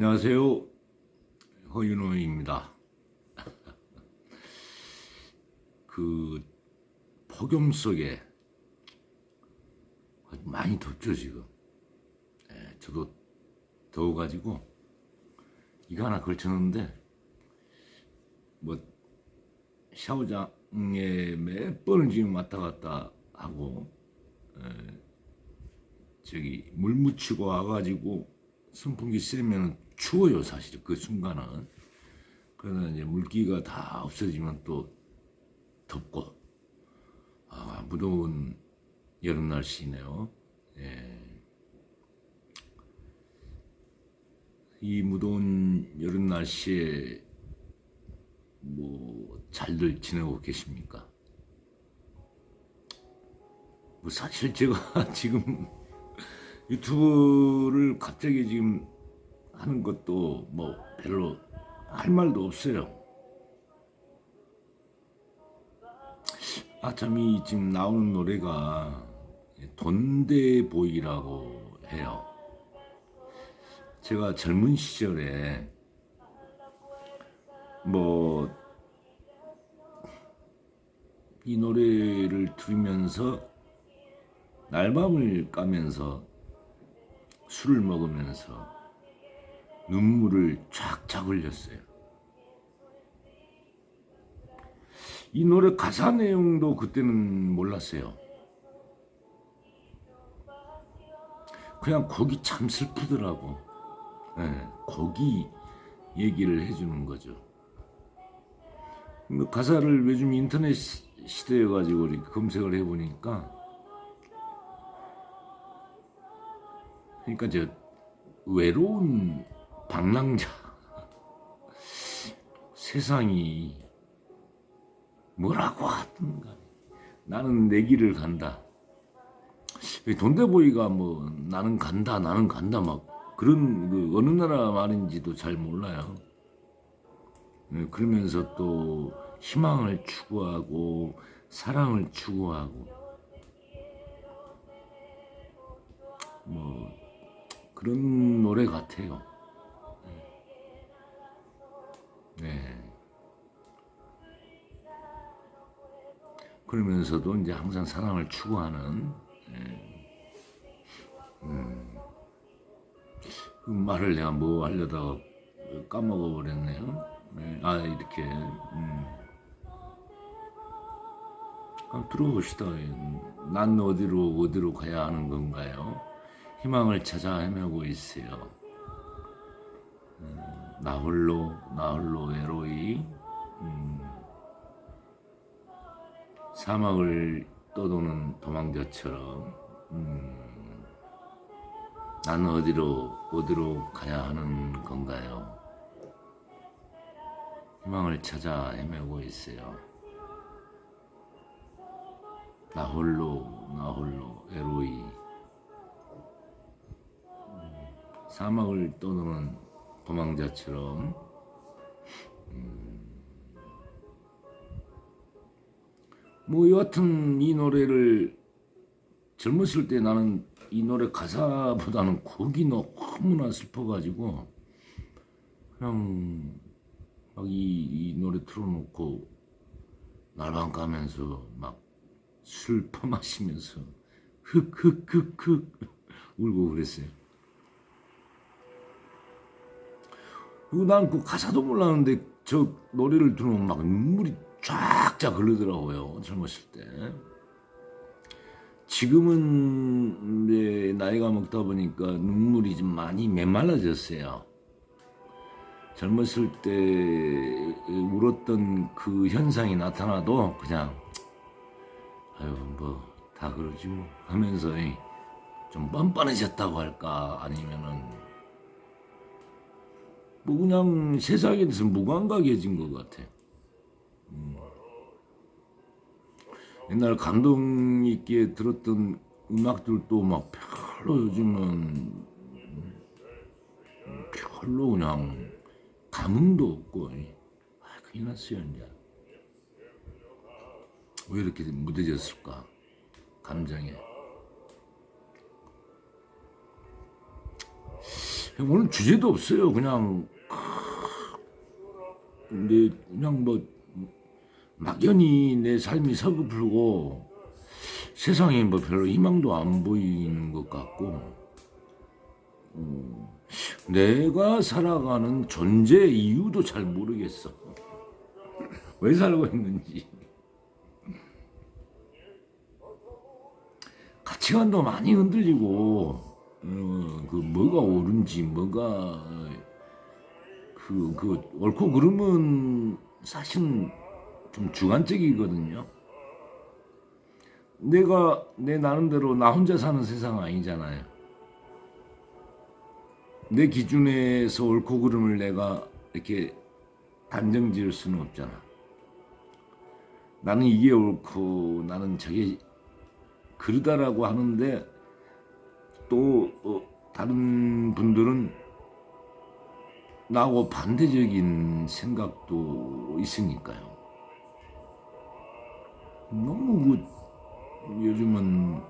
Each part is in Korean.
안녕하세요. 허윤호입니다. 그 폭염 속에 많이 덥죠 지금. 예, 저도 더워가지고 이거 하나 걸쳐놓는데 뭐 샤워장에 몇 번을 지금 왔다 갔다 하고 에, 저기 물 묻히고 와가지고 선풍기 쐬면 추워요 사실 그 순간은 그러다 이제 물기가 다 없어지면 또 덥고 아 무더운 여름 날씨네요 예. 이 무더운 여름 날씨에 뭐 잘들 지내고 계십니까? 뭐 사실 제가 지금 유튜브를 갑자기 지금 하는 것도 뭐 별로 할 말도 없어요. 아, 참, 이 지금 나오는 노래가 돈대보이라고 해요. 제가 젊은 시절에 뭐, 이 노래를 들으면서 날밤을 까면서 술을 먹으면서 눈물을 쫙쫙 흘렸어요. 이 노래 가사 내용도 그때는 몰랐어요. 그냥 곡이 참 슬프더라고. 예, 곡이 얘기를 해주는 거죠. 뭐 가사를 요즘 인터넷 시- 시대여가지고 이렇게 검색을 해보니까 그러니까 저 외로운 방랑자 세상이 뭐라고 하든 간에 나는 내 길을 간다. 이 돈대보이가 뭐 나는 간다 나는 간다 막 그런 그 어느 나라 말인지도 잘 몰라요. 예, 그러면서 또 희망을 추구하고 사랑을 추구하고 뭐 그런 노래 같아요. 네. 그러면서도 이제 항상 사랑을 추구하는 예. 음. 그 말을 내가 뭐 하려다가 까먹어 버렸네요. 네. 아 이렇게 음. 한번 들어봅시다. 난 어디로 어디로 가야 하는 건가요? 희망을 찾아 헤매고 있어요. 음, 나 홀로 나 홀로 외로이 음, 사막을 떠도는 도망자처럼 음, 나는 어디로 어디로 가야 하는 건가요? 희망을 찾아 헤매고 있어요. 나 홀로 나 홀로 외로이 사막을 떠도는 도망자처럼 음, 뭐 여하튼 이 노래를 젊었을 때 나는 이 노래 가사보다는 곡이 너무나 슬퍼가지고 그냥 막이 노래 틀어놓고 날밤 까면서 막 술 퍼마시면서 흑흑흑흑 울고 그랬어요. 그리고 난그 가사도 몰랐는데 저 노래를 들으면 막 눈물이 쫙쫙 흐르더라고요. 젊었을 때. 지금은 이제 나이가 먹다 보니까 눈물이 좀 많이 메말라졌어요. 젊었을 때 울었던 그 현상이 나타나도 그냥 아유 뭐 다 그러지 뭐 하면서 좀 뻔뻔해졌다고 할까 아니면은 뭐 그냥 세상에 대해서 무감각해진 것 같아. 음. 옛날 감동 있게 들었던 음악들도 막 별로 요즘은 음, 별로 그냥 감흥도 없고 아, 큰일 났어요 이제 왜 이렇게 무뎌졌을까 감정에 오늘 주제도 없어요. 그냥 근데 그냥 뭐 막연히 내 삶이 서글프고 세상에 뭐 별로 희망도 안 보이는 것 같고 음, 내가 살아가는 존재 이유도 잘 모르겠어. 왜 살고 있는지. 가치관도 많이 흔들리고 어, 그 뭐가 옳은지 뭐가 그, 그 옳고 그름은 사실은 좀 주관적이거든요. 내가 내 나름대로 나 혼자 사는 세상 아니잖아요. 내 기준에서 옳고 그름을 내가 이렇게 단정 지을 수는 없잖아. 나는 이게 옳고 나는 저게 그러다라고 하는데 또 어, 다른 분들은 나하고 반대적인 생각도 있으니까요. 너무 그 요즘은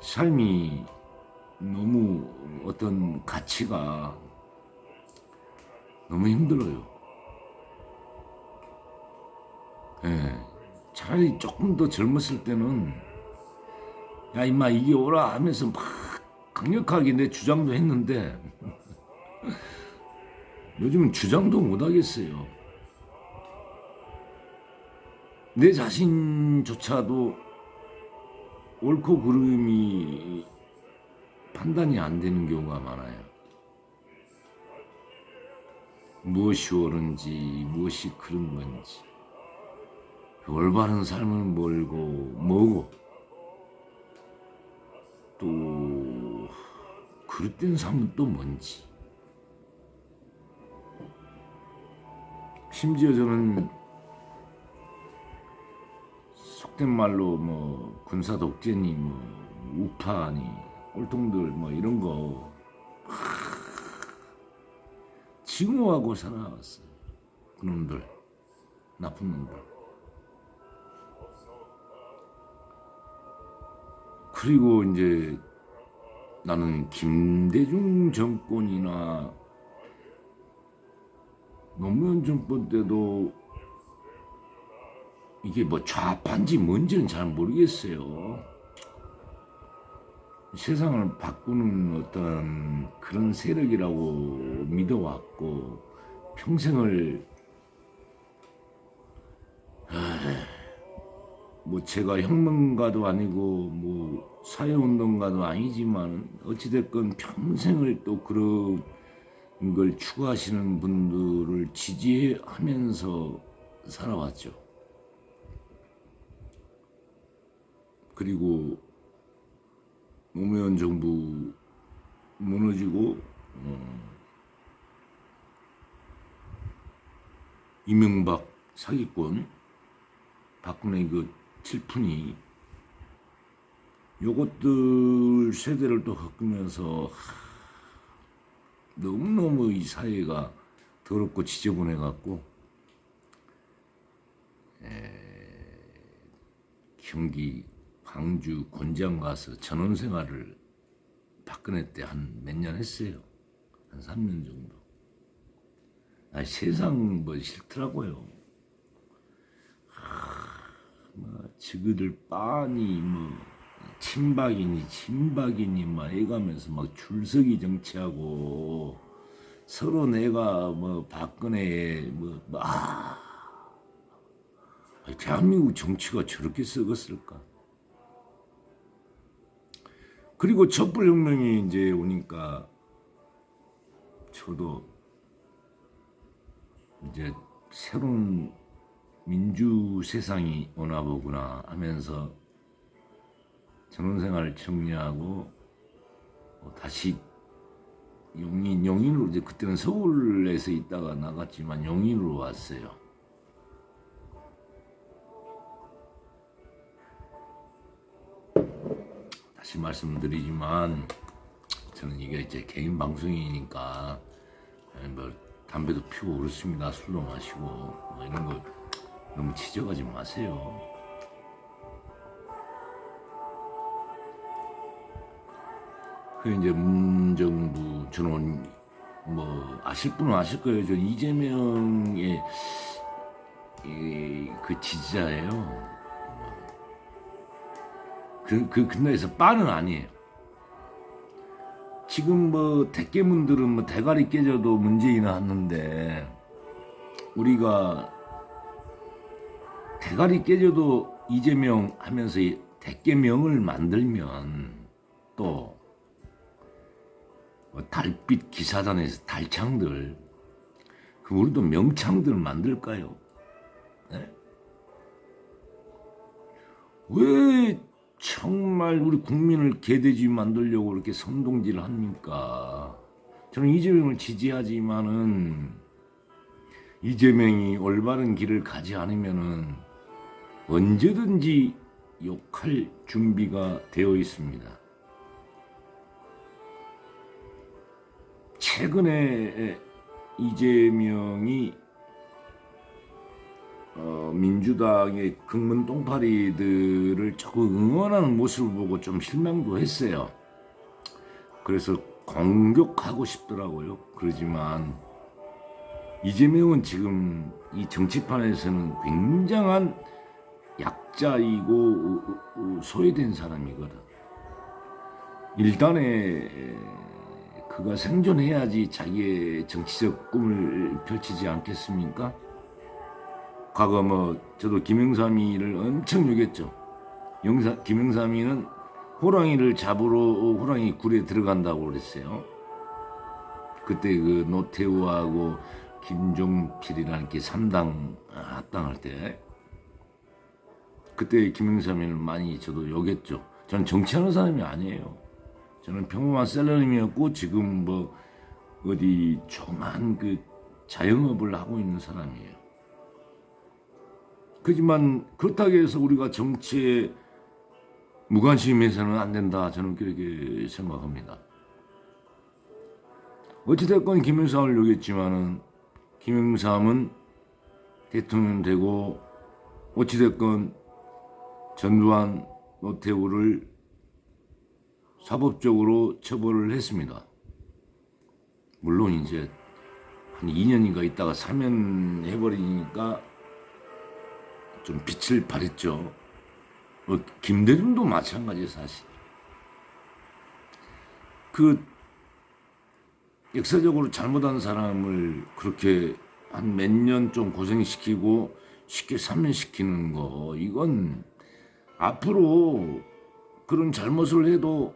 삶이 너무 어떤 가치가 너무 힘들어요. 예. 차라리 조금 더 젊었을 때는 야 임마 이게 오라 하면서 막 강력하게 내 주장도 했는데 요즘은 주장도 못 하겠어요. 내 자신조차도 옳고 그름이 판단이 안 되는 경우가 많아요. 무엇이 옳은지 무엇이 그런 건지 올바른 삶은 뭘고 뭐고 또 그릇된 삶은 또 뭔지 심지어 저는 속된 말로 뭐 군사 독재니 뭐 우파니 꼴통들 뭐 이런 거 징후하고 살아왔어요. 그놈들 나쁜 놈들. 그리고 이제 나는 김대중 정권이나 노무현 정권 때도 이게 뭐 좌파인지 뭔지는 잘 모르겠어요. 세상을 바꾸는 어떤 그런 세력이라고 믿어왔고 평생을 뭐 제가 혁명가도 아니고 뭐 사회운동가도 아니지만 어찌됐건 평생을 또 그런 걸 추구하시는 분들을 지지하면서 살아왔죠. 그리고 노무현 정부 무너지고 어, 이명박 사기꾼 박근혜 그 칠푼이 요것들 세대를 또 겪으면서 하, 너무너무 이 사회가 더럽고 지저분해 갖고 경기 광주 곤장 가서 전원 생활을 박근혜 때 한 몇 년 했어요. 한 3년 정도. 아, 세상 뭐 싫더라고요. 하, 뭐 지그들 빤히 뭐 친박이니 친박이니 막 해가면서 막 줄서기 정치하고 서로 내가 뭐 박근혜에 뭐, 뭐 아, 대한민국 정치가 저렇게 썩었을까? 그리고 촛불혁명이 이제 오니까 저도 이제 새로운 민주 세상이 오나 보구나 하면서 전원생활을 정리하고 어, 다시 용인 용인으로 이제 그때는 서울에서 있다가 나갔지만 용인으로 왔어요. 다시 말씀드리지만 저는 이게 이제 개인 방송이니까 뭐 담배도 피우고 그렇습니다. 술도 마시고 뭐 이런 거 너무 지적하지 마세요. 그 이제 문정부 전원 뭐 아실 분은 아실 거예요. 저 이재명의 이, 그 지지자예요. 그, 그 근처에서 빠는 아니에요. 지금 뭐 대깨문들은 뭐 대가리 깨져도 문재인 하는데 우리가 대가리 깨져도 이재명 하면서 이 대깨명을 만들면 또뭐 달빛 기사단에서 달창들 그 우리도 명창들 만들까요? 네? 왜 정말 우리 국민을 개돼지 만들려고 그렇게 선동질 합니까? 저는 이재명을 지지하지만은 이재명이 올바른 길을 가지 않으면은 언제든지 욕할 준비가 되어 있습니다. 최근에 이재명이 어, 민주당의 극문 똥파리들을 조금 응원하는 모습을 보고 좀 실망도 했어요. 그래서 공격하고 싶더라고요. 그러지만 이재명은 지금 이 정치판에서는 굉장한 약자이고 소외된 사람이거든. 일단에 그가 생존해야지 자기의 정치적 꿈을 펼치지 않겠습니까? 과거 뭐 저도 김영삼이를 엄청 욕했죠. 영사, 김영삼이는 호랑이를 잡으러 호랑이 굴에 들어간다고 그랬어요. 그때 그 노태우하고 김종필이라는 게 3당 합당할 때 그때 김영삼이는 많이 저도 욕했죠. 저는 정치하는 사람이 아니에요. 저는 평범한 셀러님이었고 지금 뭐 어디 조만 그 자영업을 하고 있는 사람이에요. 그지만 그렇다고 해서 우리가 정치에 무관심해서는 안 된다. 저는 그렇게 생각합니다. 어찌됐건 김영삼을 욕했지만은 김영삼은 대통령 되고 어찌됐건 전두환 노태우를 사법적으로 처벌을 했습니다. 물론 이제 한 2년인가 있다가 사면해버리니까 좀 빛을 발했죠. 뭐 김대중도 마찬가지 사실. 그 역사적으로 잘못한 사람을 그렇게 한 몇 년 좀 고생시키고 쉽게 사면시키는 거 이건 앞으로 그런 잘못을 해도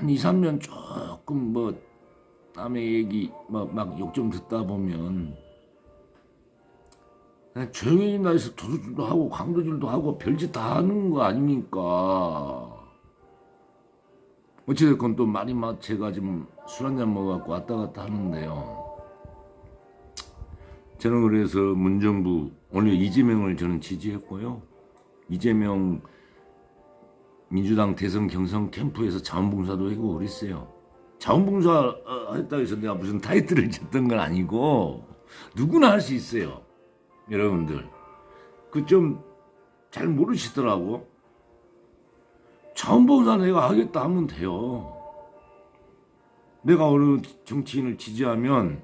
한 2, 3년 조금 뭐 남의 얘기 막욕 좀 듣다 보면 조용히 나에서 도둑질도 하고 강도질도 하고 별짓 다 하는 거 아닙니까? 어찌됐건 또 말이 막 제가 지금 술 한잔 먹어갖고 왔다 갔다 하는데요. 저는 그래서 문정부 오늘 이재명을 저는 지지했고요. 이재명 민주당 대선 경선 캠프에서 자원봉사도 하고 그랬어요. 자원봉사 어, 했다고 해서 내가 무슨 타이틀을 졌던 건 아니고 누구나 할 수 있어요. 여러분들 그 좀 잘 모르시더라고. 자원봉사 내가 하겠다 하면 돼요. 내가 어느 정치인을 지지하면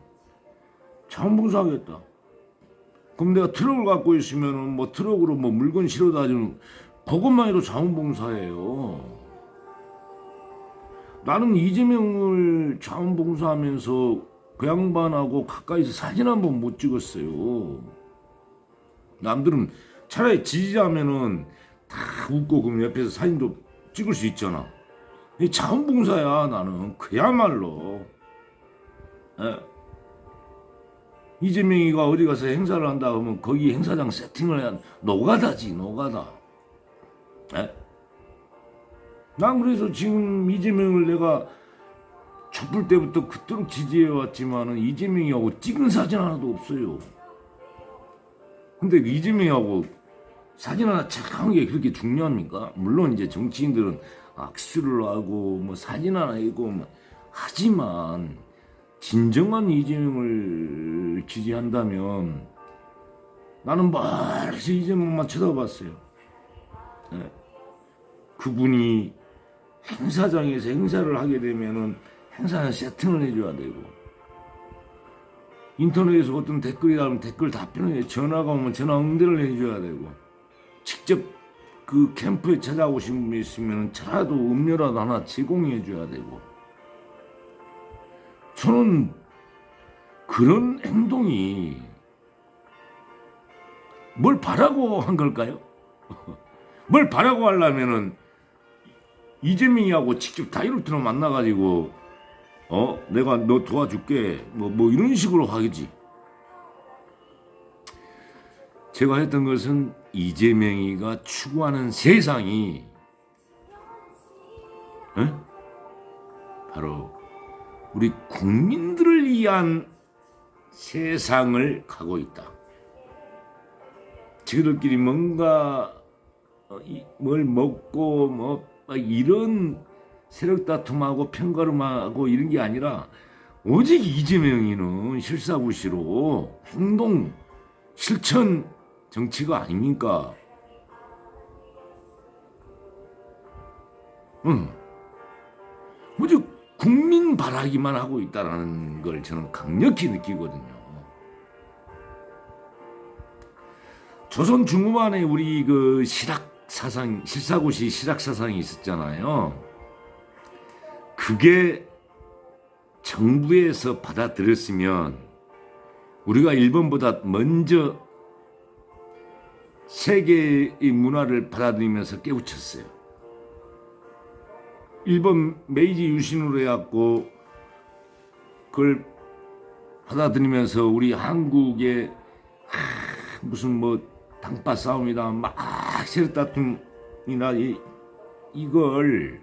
자원봉사 하겠다. 그럼 내가 트럭을 갖고 있으면은 뭐 트럭으로 뭐 물건 실어다 주는 그것만 해도 자원봉사예요. 나는 이재명을 자원봉사하면서 그 양반하고 가까이서 사진 한 번 못 찍었어요. 남들은 차라리 지지하면은 다 웃고 그럼 옆에서 사진도 찍을 수 있잖아. 이 자원봉사야 나는 그야말로. 예? 이재명이가 어디 가서 행사를 한다 하면 거기 행사장 세팅을 해야 노가다지 노가다. 에? 난 그래서 지금 이재명을 내가 촛불 때부터 그토록 지지해 왔지만은 이재명이하고 찍은 사진 하나도 없어요. 근데 이재명하고 사진 하나 착한 게 그렇게 중요합니까? 물론 이제 정치인들은 악수를 하고 뭐 사진 하나 하고 뭐 하지만 진정한 이재명을 지지한다면 나는 멀리서 이재명만 쳐다봤어요. 네. 그분이 행사장에서 행사를 하게 되면은 행사는 세팅을 해줘야 되고 인터넷에서 어떤 댓글이 나오면 댓글 답변을 해. 전화가 오면 전화 응대를 해줘야 되고 직접 그 캠프에 찾아오신 분이 있으면 차라도 음료라도 하나 제공해 줘야 되고 저는 그런 행동이 뭘 바라고 한 걸까요? 뭘 바라고 하려면은 이재명이하고 직접 다이렉트로 만나가지고 어 내가 너 도와줄게 뭐뭐 이런 식으로 하겠지. 제가 했던 것은 이재명이가 추구하는 세상이 에? 바로 우리 국민들을 위한 세상을 가고 있다. 지들끼리 뭔가 뭘 먹고 뭐막 이런 세력 다툼하고 편가름하고 이런 게 아니라 오직 이재명이는 실사부시로 행동 실천 정치가 아닙니까? 응. 오직 국민 바라기만 하고 있다라는 걸 저는 강력히 느끼거든요. 조선 중후반에 우리 그 실학 사상 실사고시 실학 사상이 있었잖아요. 그게 정부에서 받아들였으면 우리가 일본보다 먼저 세계의 문화를 받아들이면서 깨우쳤어요. 일본 메이지 유신으로 해갖고 그걸 받아들이면서 우리 한국의 하, 무슨 뭐 당파 싸움이다 막 세력 다툼이나 이, 이걸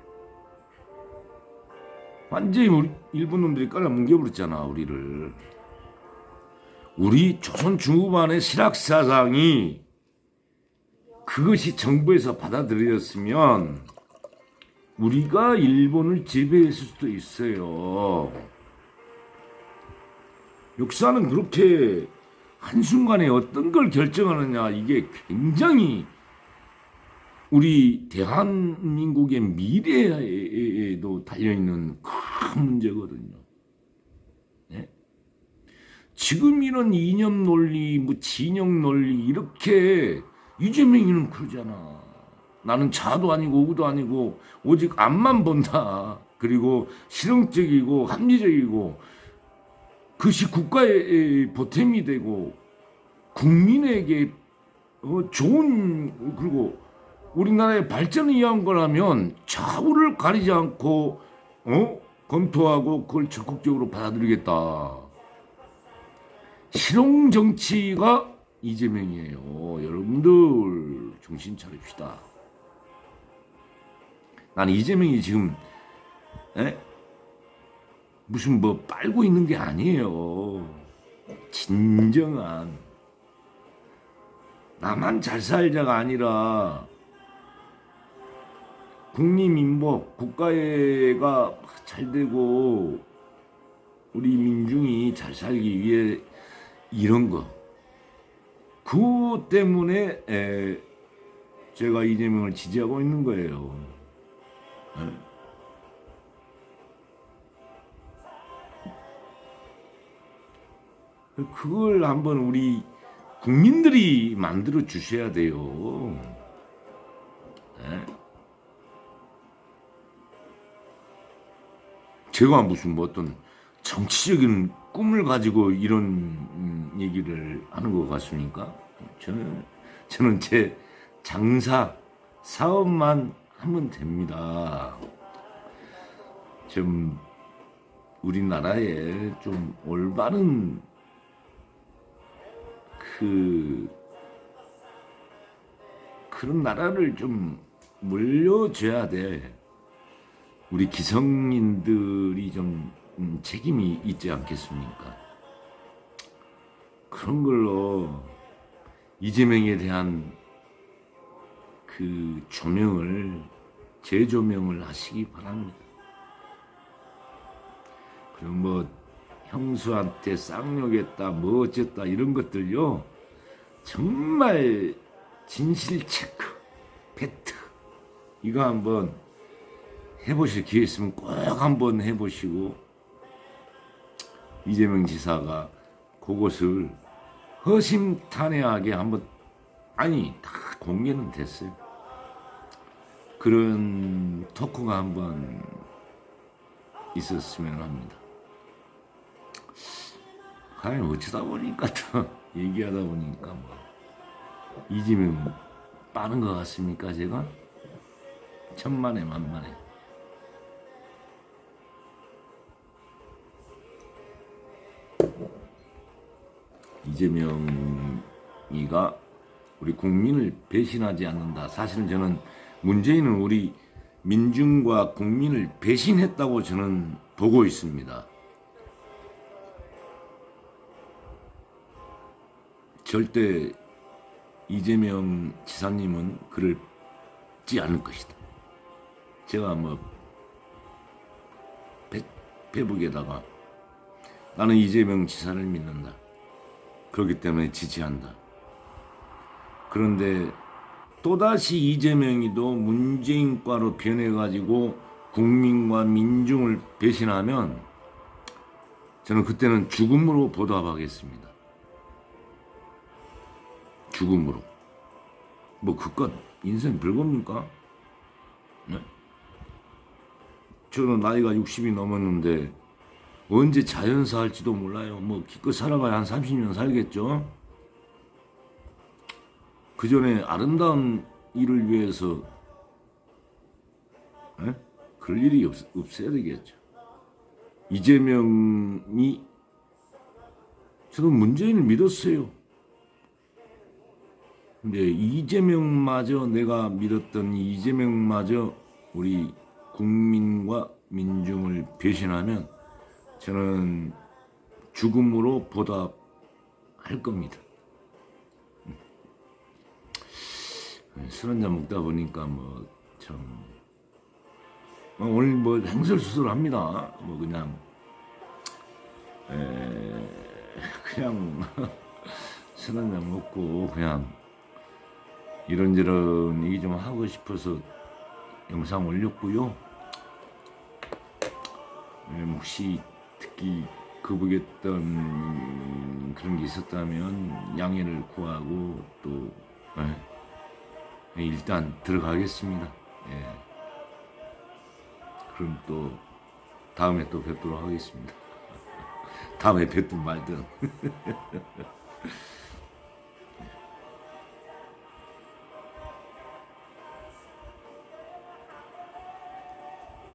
완전히 우리 일본 놈들이 깔아 뭉개버렸잖아 우리를 우리 조선 중후반의 실학 사상이 그것이 정부에서 받아들여졌으면 우리가 일본을 지배했을 수도 있어요. 역사는 그렇게 한순간에 어떤 걸 결정하느냐 이게 굉장히 우리 대한민국의 미래에도 달려있는 큰 문제거든요. 네? 지금 이런 이념 논리, 뭐 진영 논리 이렇게 이재명이는 그러잖아. 나는 자도 아니고 우도 아니고 오직 앞만 본다. 그리고 실용적이고 합리적이고 그것이 국가의 보탬이 되고 국민에게 어, 좋은 그리고 우리나라의 발전을 위한 거라면 좌우를 가리지 않고 어? 검토하고 그걸 적극적으로 받아들이겠다. 실용 정치가 이재명이에요. 여러분들 정신 차립시다. 난 이재명이 지금 에? 무슨 뭐 빨고 있는 게 아니에요. 진정한 나만 잘 살자가 아니라 국민민복 국가가 잘 되고 우리 민중이 잘 살기 위해 이런 거 그것 때문에 에, 제가 이재명을 지지하고 있는 거예요. 에? 그걸 한번 우리 국민들이 만들어 주셔야 돼요. 제가 무슨 뭐 어떤 정치적인 꿈을 가지고 이런 음, 얘기를 하는 것 같습니까? 저는 저는 제 장사 사업만 하면 됩니다. 좀 우리나라에 좀 올바른 그 그런 나라를 좀 물려줘야 돼. 우리 기성인들이 좀 음, 책임이 있지 않겠습니까? 그런 걸로 이재명에 대한 그 조명을 재조명을 하시기 바랍니다. 그리고 뭐 형수한테 쌍욕했다 뭐 어쨌다 이런 것들요 정말 진실 체크 팩트 이거 한번 해보실 기회 있으면 꼭 한번 해보시고 이재명 지사가 그것을 허심탄회하게 한번 아니 다 공개는 됐어요. 그런 토크가 한번 있었으면 합니다. 과연 어쩌다 보니까 또 얘기하다 보니까 뭐 이지명 빠른 것 같습니까 제가? 천만에 만만에. 이재명이가 우리 국민을 배신하지 않는다. 사실은 저는 문재인은 우리 민중과 국민을 배신했다고 저는 보고 있습니다. 절대 이재명 지사님은 그를 지 않을 것이다. 제가 뭐 배, 페북에다가 나는 이재명 지사를 믿는다. 그렇기 때문에 지지한다. 그런데 또다시 이재명이도 문재인과로 변해가지고 국민과 민중을 배신하면 저는 그때는 죽음으로 보답하겠습니다. 죽음으로. 뭐 그깟 인생 별겁니까? 네? 저는 나이가 60이 넘었는데 언제 자연사 할지도 몰라요. 뭐 기껏 살아봐야 한 30년 살겠죠. 그 전에 아름다운 일을 위해서 에? 그럴 일이 없, 없어야 되겠죠. 이재명이 저도 문재인을 믿었어요. 근데 이재명마저 내가 믿었던 이 이재명마저 우리 국민과 민중을 배신하면 저는 죽음으로 보답할 겁니다. 술 한잔 먹다 보니까 뭐 참 오늘 뭐 행설수설 합니다. 뭐 그냥 에, 그냥 술 한잔 먹고 그냥 이런저런 얘기 좀 하고 싶어서 영상 올렸고요. 예, 혹시 듣기 거북했던 그런 게 있었다면 양해를 구하고 또 예, 예, 일단 들어가겠습니다. 예. 그럼 또 다음에 또 뵙도록 하겠습니다. 다음에 뵙든 말든.